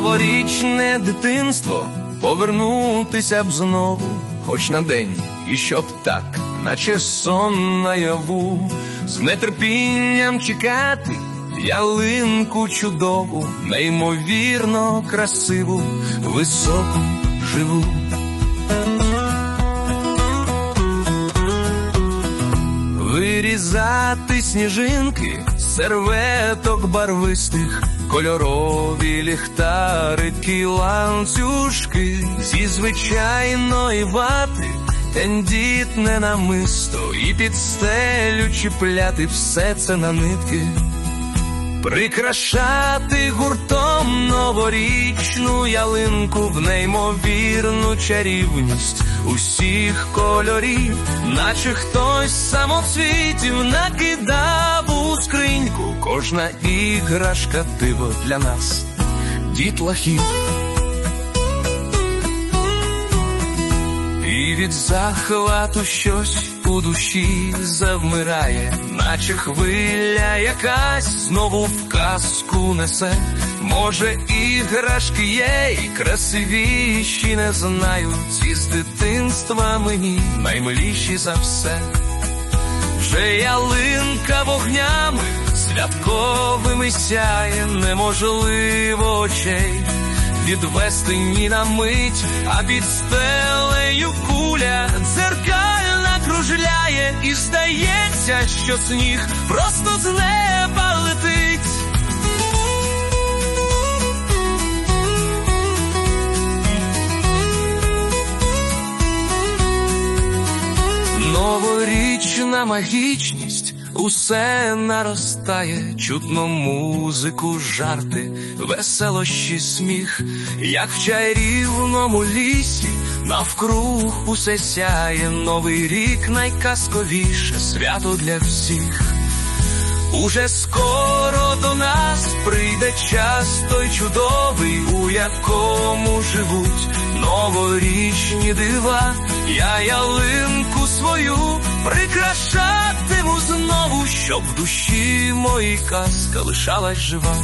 новорічне дитинство повернутися б знову, хоч на день, і щоб так, наче сон наяву, з нетерпінням чекати ялинку чудову, неймовірно красиву, високу живу. Вирізати сніжинки, з серветок барвистих, кольорові ліхтарики, ланцюжки зі звичайної вати, тендітне намисто і під стелю чіпляти все це на нитки. Прикрашати гуртом новорічну ялинку в неймовірну чарівність усіх кольорів, наче хтось самоцвітів накидав скриньку, кожна іграшка диво для нас, дітлахів. І від захвату щось у душі завмирає, наче хвиля якась знову в казку несе. Може, іграшки є красивіші не знаю. Ці з дитинства мені наймиліші за все. Вже ялинка вогнями святковими сяє, неможливо очей. Відвести ні на мить, а під стелею куля дзеркальна кружляє, і здається, що сніг просто з неба Новорічна магічність усе наростає, чутно музику, жарти, веселощі, сміх, як в чарівному лісі, навкруг усе сяє, новий рік найказковіше свято для всіх. Уже скоро до нас прийде час той чудовий, у якому живуть новорічні дива. Я ялинку свою прикрашатиму знову, щоб в душі моїй казка лишалась жива.